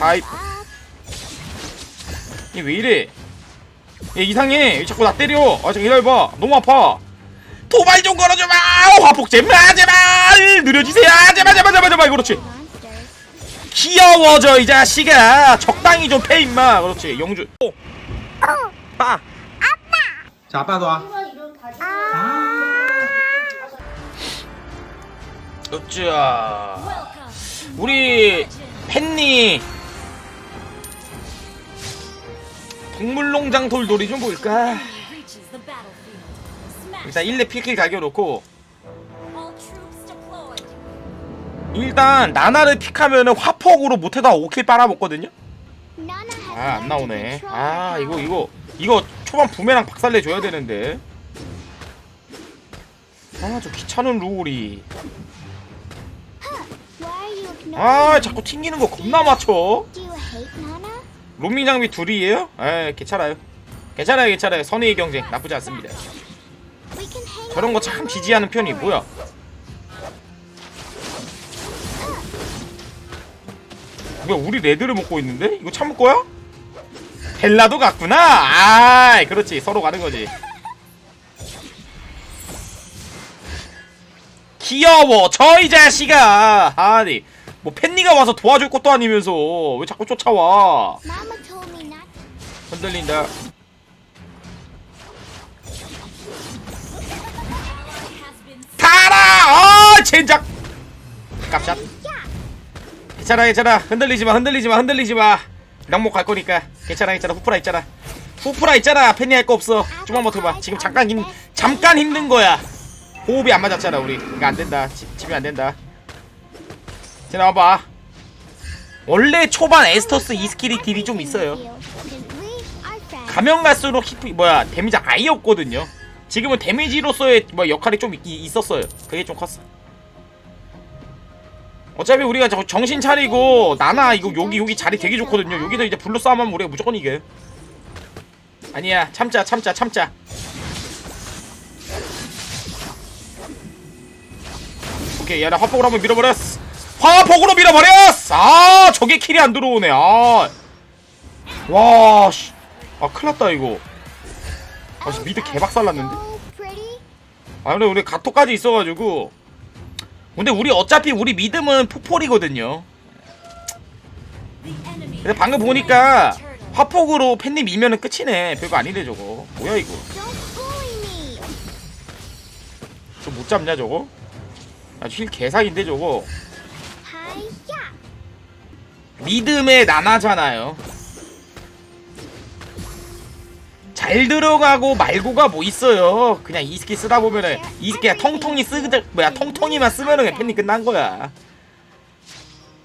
아이. 얘 왜 이래? 얘 이상해. 왜 자꾸 나 때려. 아, 잠깐 기다려봐. 너무 아파. 도발 좀 걸어줘봐. 화폭 제발 제발 느려지세요. 제발 제발 제발 제발 그렇지. 귀여워져 이 자식아. 적당히 좀 패 임마. 그렇지. 영주. 오. 빠. 자 아빠도 와. 어쭈야. 우리 팬니. 동물농장 돌돌이 좀 볼까? 일단 1렙 필킬 가겨놓고. 일단 나나를 픽하면은 화폭으로 못해도 5킬 빨아먹거든요? 아 안 나오네. 아 이거 이거 이거 초반 부메랑 박살내 줘야 되는데. 아 저 귀찮은 룰이 아 자꾸 튕기는 거 겁나 맞춰. 로밍 장비 둘이에요? 에 괜찮아요. 괜찮아요 괜찮아요. 선의의 경쟁 나쁘지 않습니다. 저런 거 참 지지하는 편이 뭐야? 뭐야 우리 레드를 먹고 있는데? 이거 참을 거야? 벨라도 갔구나! 아 그렇지. 서로 가는 거지. 귀여워 저이 자식아! 아니 뭐 팬니가 와서 도와줄 것도 아니면서 왜 자꾸 쫓아와? 흔들린다. 타라! 아 젠장! 깝샷. 괜찮아 괜찮아. 흔들리지마 흔들리지마 흔들리지마. 명목 갈 거니까. 괜찮아 괜찮아. 후프라 있잖아. 후프라 있잖아. 팬니 할거 없어. 좀만 버텨봐. 지금 잠깐 힘 잠깐 힘든 거야. 호흡이 안 맞았잖아 우리. 이거 안 된다. 지, 지면 안 된다 자 나와봐. 원래 초반 에스터스 이 스킬이 딜이 좀 있어요. 가면 갈수록 히프 뭐야 데미지 아예 없거든요. 지금은 데미지로서의 뭐 역할이 좀 있, 있었어요. 그게 좀 컸어. 어차피 우리가 저 정신 차리고 나나 이거 여기 여기 자리 되게 좋거든요. 여기서 이제 블루 싸움하면 우리가 무조건 이겨 아니야 참자 참자 참자. 오케이 야나 화폭으로 한번 밀어버렸어 화폭으로 밀어버렸어 아 저게 킬이 안 들어오네. 아와 씨. 아 큰일났다 이거. 아 씨, 미드 개박살 났는데? 아 근데 우리 가토까지 있어가지고. 근데 우리 어차피 우리 믿음은 포폴이거든요. 근데 방금 보니까 화폭으로 팬님 이면은 끝이네. 별거 아닌데 저거. 뭐야 이거. 저 못 잡냐 저거? 아힐 개사기인데 저거 믿음의 나나잖아요. 잘 들어가고 말고가 뭐 있어요? 그냥 이 스킬 쓰다 보면은 이 스킬 통통이 쓰드 뭐야 통통이만 쓰면은 그냥 팬이 끝난 거야.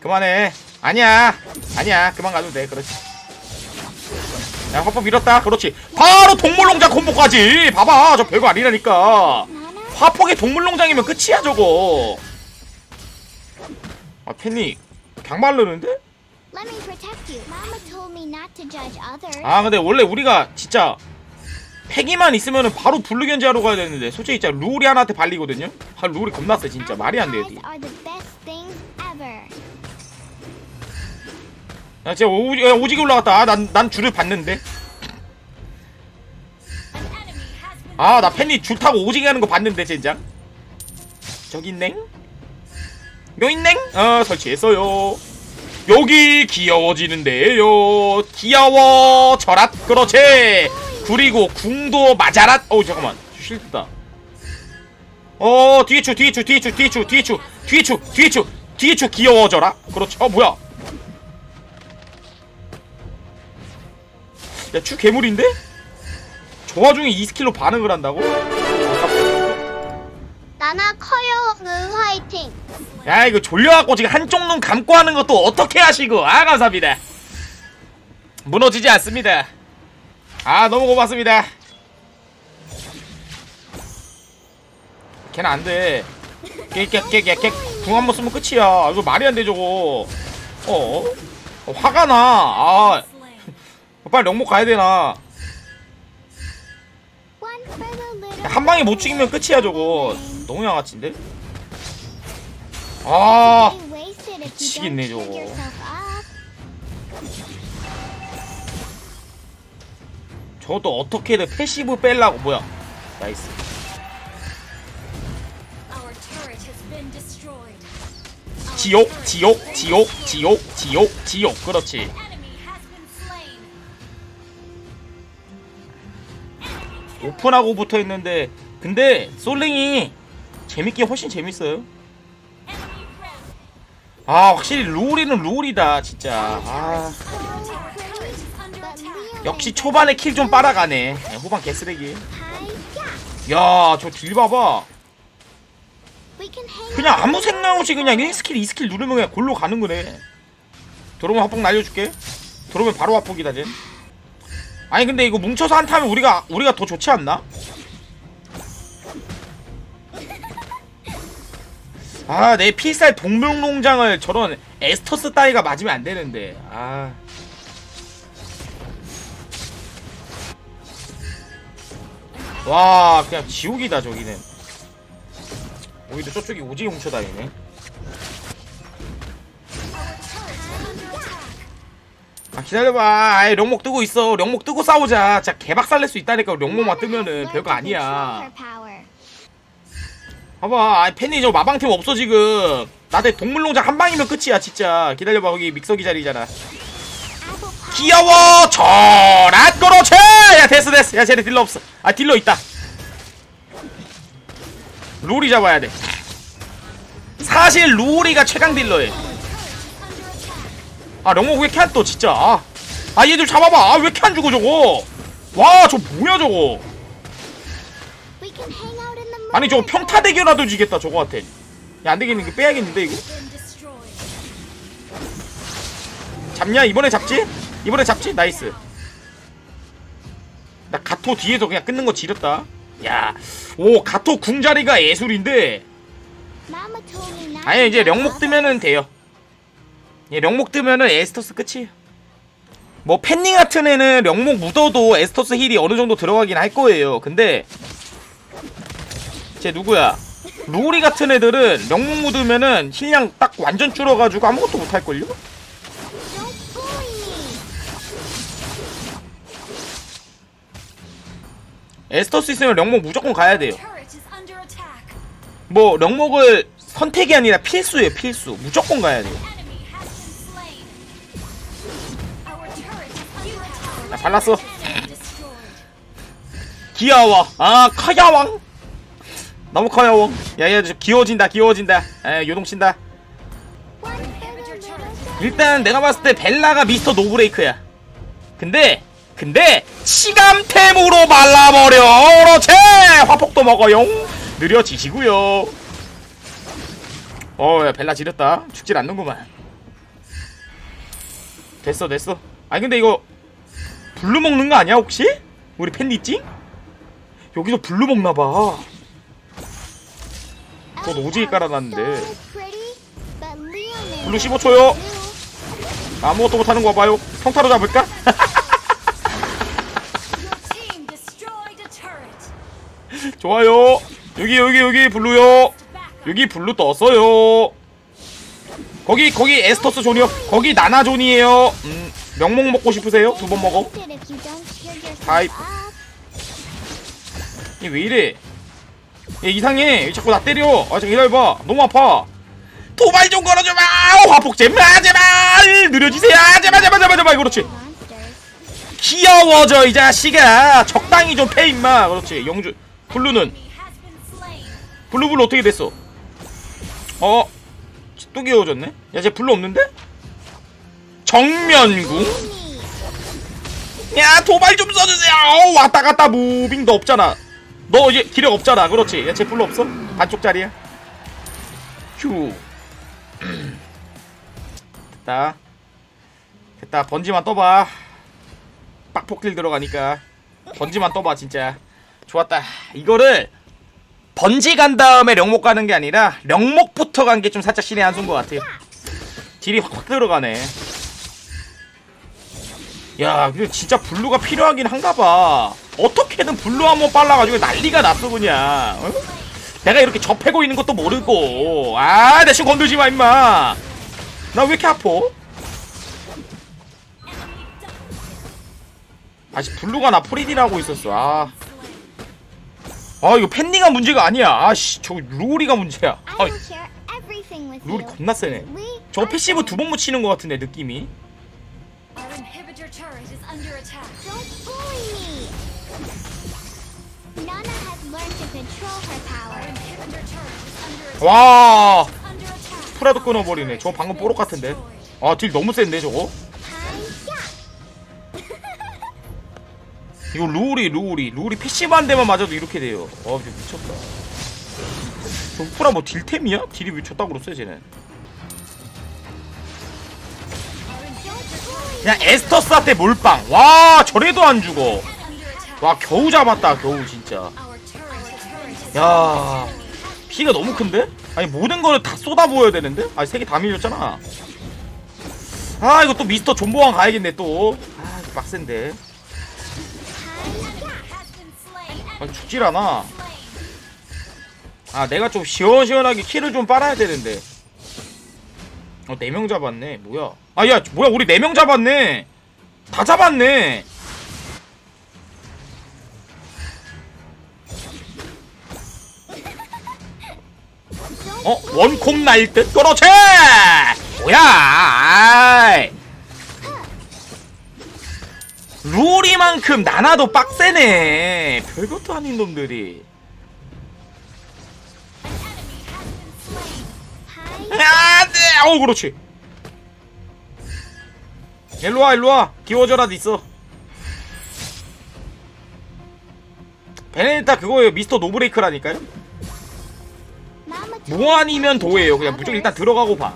그만해. 아니야. 아니야. 그만 가도 돼. 그렇지. 야 화법 밀었다. 그렇지. 바로 동물농장 콤보까지. 봐봐. 저 별거 아니라니까. 화폭의 동물농장이면 끝이야 저거. 아 팬이 강말르는데? 아 근데 원래 우리가 진짜 패기만 있으면은 바로 블루 견제 하러 가야 되는데 솔직히 진짜 룰이 하나한테 발리거든요? 아 룰이 세 진짜 말이 안 돼요 디. 야 진짜 오, 야, 오지게 올라갔다 아, 난, 난 줄을 봤는데 아 나 팬이 줄 타고 오지게 하는 거 봤는데 젠장 저기 있넹? 요 있넹? 어 설치했어요 여기 귀여워지는데요. 귀여워. 저랏. 그렇지. 그리고 궁도 맞아랏. 어우 잠깐만. 실드다. 어 뒤에 추 뒤에 추 뒤에 추 뒤에 추 뒤에 추 뒤에 추 뒤에 추 뒤에 추 귀여워져라. 그렇지 어 뭐야? 야추 괴물인데? 저 와중에 이 스킬로 반응을 한다고? 나나 커요 응 화이팅. 야 이거 졸려갖고 지금 한쪽 눈 감고 하는 것도 어떻게 하시고? 아 감사합니다. 무너지지 않습니다. 아 너무 고맙습니다. 걔는 안 돼. 걔걔걔걔궁 한번 쓰면 끝이야. 이거 말이 안 돼 저거. 어? 어, 화가 나 아. 빨리 영목 가야 되나. 한 방에 못 죽이면 끝이야 저거 너무 양아치인데? 아! 미치겠네, 저거. 저것도 어떻게든 패시브 뺄라고 뭐야. 나이스. 지옥 지옥 지옥 지옥 지옥 지옥. 그렇지. 오픈하고 붙어 있는데 근데 솔랭이 재밌게 훨씬 재밌어요. 아 확실히 룰이는 룰이다 진짜. 아. 역시 초반에 킬 좀 빨아가네. 네, 후반 개쓰레기. 야 저 딜 봐봐. 그냥 아무 생각 없이 그냥 1스킬 2스킬 누르면 그냥 골로 가는 거네. 들어오면 화폭 날려줄게. 들어오면 바로 화폭이다 쟤. 아니 근데 이거 뭉쳐서 한타면 우리가 우리가 더 좋지 않나? 아 내 필살 동물농장을 저런 에스터스 따위가 맞으면 안 되는데. 아. 와 그냥 지옥이다 저기는. 오히려 저쪽이 오지 훔쳐 다니네. 아 기다려봐. 아이 령목 뜨고 있어. 령목 뜨고 싸우자. 진짜 개박살 낼 수 있다니까. 령목만 뜨면은 별거 아니야 봐봐. 아이 팬이 저 마방템 없어 지금. 나한테 동물농장 한 방이면 끝이야 진짜. 기다려봐 거기 믹서기 자리잖아. 귀여워! 저랏 그렇지 야 됐어 됐어. 야 쟤네 딜러 없어. 아 딜러 있다. 룰이 잡아야 돼. 사실 룰이가 최강 딜러에 아 령목 왜 이렇게 안떠 진짜. 아, 아 얘들 잡아봐. 아왜 이렇게 안 죽어 저거? 와 저 뭐야 저거 아니 저거 평타 대결라도 지겠다 저거 같아. 야 안되겠네. 이거 빼야겠는데 이거. 잡냐? 이번에 잡지? 이번에 잡지? 나이스. 나 가토 뒤에서 그냥 끊는 거 지렸다. 야오 가토 궁자리가 예술인데. 아니 이제 령목 뜨면은 돼요. 예, 령목 뜨면은 에스터스 끝이에요. 뭐 팬닝 같은 애는 령목 묻어도 에스터스 힐이 어느 정도 들어가긴 할 거예요. 근데 쟤 누구야 루리 같은 애들은 령목 묻으면은 힐량 딱 완전 줄어가지고 아무것도 못 할걸요? Don't bully me. 에스터스 있으면 령목 무조건 가야 돼요. 뭐 령목을 선택이 아니라 필수예요 필수 무조건 가야 돼요. 나 발랐어. 귀여워 아 커야왕 너무 커야왕 야야 저 귀여워진다 귀여워진다. 에 요동친다. 일단 내가 봤을 때 벨라가 미스터 노브레이크야. 근데 근데 치감템으로 말라버려. 그렇지! 화폭도 먹어요 느려지시고요. 어야 벨라 지렸다. 죽질 않는구만. 됐어 됐어. 아니 근데 이거 블루 먹는 거 아니야 혹시? 우리 팬니찡? 여기서 블루 먹나봐 전 오지게 깔아놨는데 블루 15초요 blue. 아무것도 못하는 거 봐요 평타로 잡을까? 좋아요. 여기 여기 여기 블루요. 여기 블루 떴어요. 거기 거기 에스터스 존이요. 거기 나나 존이에요. 음, 명목 먹고 싶으세요? 두 번 먹어. If you don't cheer yourself 아이. up, 얘왜 이래? 얘 이상해. 얘 자꾸 나 때려. 아 잠깐 기다려봐. 너무 아파. 도발 좀 걸어줘봐. 화폭잼 아 제발 느려지세요. 아 제발 제발 제발 제발 그렇지. 귀여워져 이 자식아. 적당히 좀 패 임마. 그렇지. 영주 블루는 Enemy has been slain. 블루 블루 어떻게 됐어? 어? 또 귀여워졌네? 야, 쟤 블루 없는데? 정면궁? 야, 도발 좀 써주세요! 어우, 왔다 갔다 무빙도 없잖아. 너 이제 기력 없잖아. 그렇지. 야, 쟤 블루 없어? 반쪽짜리야. 휴. 됐다. 됐다. 번지만 떠봐. 빡폭딜 들어가니까. 번지만 떠봐, 진짜. 좋았다. 이거를 번지 간 다음에 령목 가는 게 아니라 령목부터 간 게 좀 살짝 신의 한수인 것 같아요. 딜이 확확 들어가네. 야, 근데 진짜 블루가 필요하긴 한가 봐. 어떻게든 블루 한번 빨라가지고 난리가 났어, 그냥. 어? 내가 이렇게 접해고 있는 것도 모르고. 아, 내신 건들지 마, 임마. 나 왜 이렇게 아파? 아씨 블루가 나 프리디라고 있었어 아. 아 이거 팬디가 문제가 아니야 아씨 저 루리가 문제야 아 you. 겁나 세네 저 패시브 두 번. 묻히는 것 같은데 느낌이 와. 프라도 끊어버리네. 저 방금 뽀록 같은데? 아 딜 너무 센데 저거. 이거 루리 루리 루리 패시브 한 대만 맞아도 이렇게 돼요. 어 진짜 미쳤다. 저 프라 뭐 딜템이야? 딜이 왜 저따구로 세 쟤는. 그냥 에스터스한테 몰빵. 와 저래도 안 죽어. 와 겨우 잡았다 겨우 진짜 야. 피가 너무 큰데? 아니 모든 거를 다 쏟아 부어야 되는데? 아니 세 개 다 밀렸잖아. 아 이거 또 미스터 존보왕 가야겠네 또아 빡센데. 아 죽질 않아. 아 내가 좀 시원시원하게 키를 좀 빨아야 되는데. 어 4명 잡았네. 뭐야? 아야 뭐야? 우리 4명 잡았네. 다 잡았네 어? 원콤 나일 듯? 그렇지! 뭐야 아이. 루리만큼 나나도 빡세네 별것도 아닌 놈들이. 안돼 어우 그렇지 일로와 일로와 기워져라 있어 베네타 그거예요 미스터 노브레이크라니까요 무한이면 도예요. 그냥 무조건 일단 들어가고 봐.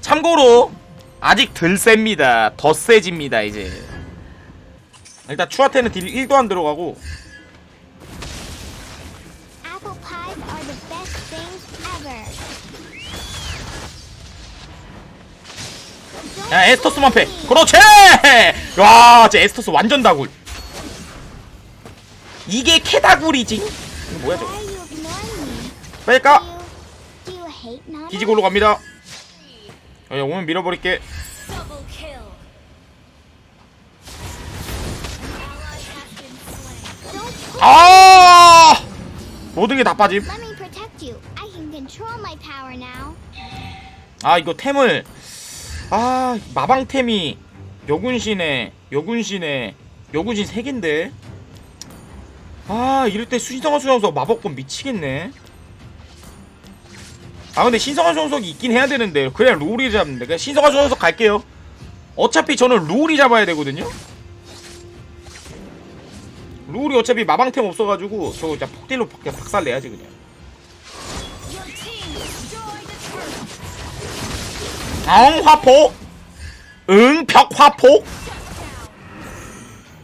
참고로 아직 덜 셉니다. 더 세집니다 이제. 일단 추아테는 딜 1도 안 들어가고. 야 에스터스만 패. 그렇지! 와쟤 에스터스 완전 다굴. 이게 캐다굴이지. 이거 뭐야 저거 뺄까? Do you, do you hate Nana? 뒤지고 올라갑니다 야, 오면 밀어버릴게 아 모든 게 다 빠짐. 아 이거 템을 아 마방템이 여군신에 여군신에 여군신 3개인데 아 이럴 때 신성한 수정석 마법권 미치겠네 아 근데 신성한 수정석이 있긴 해야 되는데 그냥 룰이 잡는데 그냥 신성한 수정석 갈게요 어차피 저는 룰이 잡아야 되거든요 룰이 어차피 마방템 없어가지고 저 그냥 폭딜로 그냥 박살내야지 그냥 Your team destroyed a turret. 응 화폭 응 벽화폭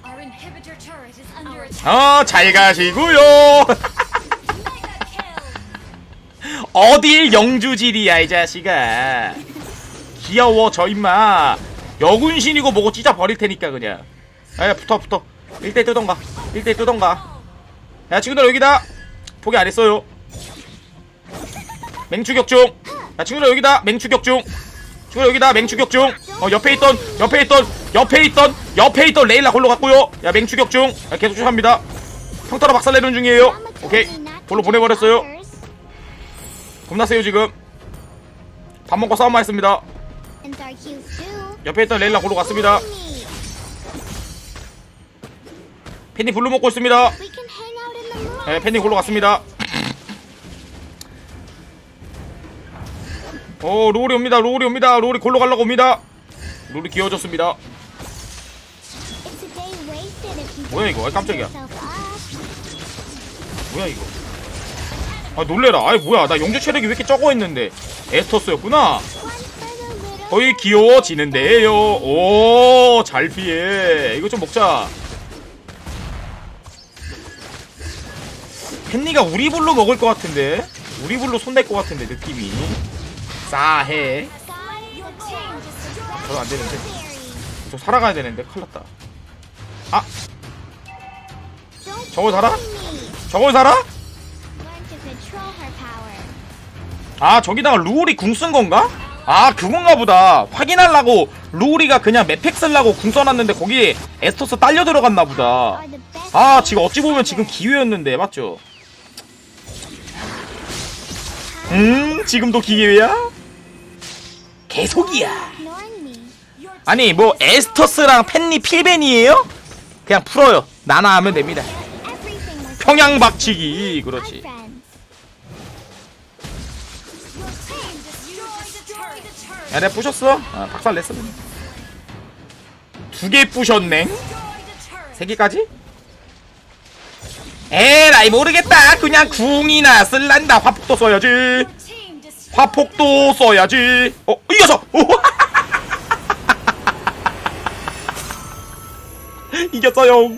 Our inhibitor turret is under attack. 어, 잘 가시고요. 어딜 영주질이야, 이 자식아. 귀여워, 저 임마. 여군신이고 뭐고 찢어 버릴 테니까, 그냥. 야, 붙어, 붙어. 1대 뜨던가. 1대 뜨던가. 야, 친구들 여기다. 포기 안 했어요. 맹추격 중. 야, 친구들 여기다. 맹추격 중. 친구들 여기다. 맹추격 중. 어, 옆에 있던, 옆에 있던, 옆에 있던, 옆에 있던 레일라 골로 갔고요. 야, 맹추격 중. 야, 계속 추합니다. 평타로 박살내는 중이에요. 오케이. do 보내버렸어요. 겁나 세요 지금 밥 먹고 싸움만 했습니다. 옆에 있던 레일라 골로 갔습니다. 팬이 블루 먹고 있습니다. 네, 팬이 골로 갔습니다 오 롤이 옵니다 롤이 옵니다 롤이 골로 가려고 옵니다 롤이 귀여워졌습니다 뭐야, 이거? 깜짝이야. 뭐야 이거 아 놀래라. 아이 뭐야. 나 영주 체력이 왜 이렇게 적어 있는데. 에스터스였구나. 거의 귀여워지는데요. 오 잘 피해. 이거 좀 먹자. 팬니가 우리 불로 먹을 것 같은데? 우리 불로 손댈 것 같은데 느낌이? 싸해. Your team destroyed. 저거 안 되는데? berry. 저 살아가야 되는데? 큰일 났다. 아! 저걸 살아? 저걸 살아? 아 저기다가 루울이 궁 쓴 건가? 아 그건가 보다 확인하려고 루리가 그냥 맵팩 쓰려고 궁 써놨는데 거기 에스토스 딸려 들어갔나 보다 아 지금 어찌 보면. 지금 기회였는데 맞죠? 음 지금도 기회야? 계속이야 아니 뭐 에스토스랑 펜리 필벤이에요? 그냥 풀어요 나나 하면 됩니다 Everything was 평양 박치기 그렇지 야 내가 부셨어? 아 박살 냈어. 두개 부셨네. 세 개까지? 에라이 모르겠다. 그냥 궁이나 쓸란다. 화폭도 써야지. 화폭도 써야지. 어 이겨서 이겼어요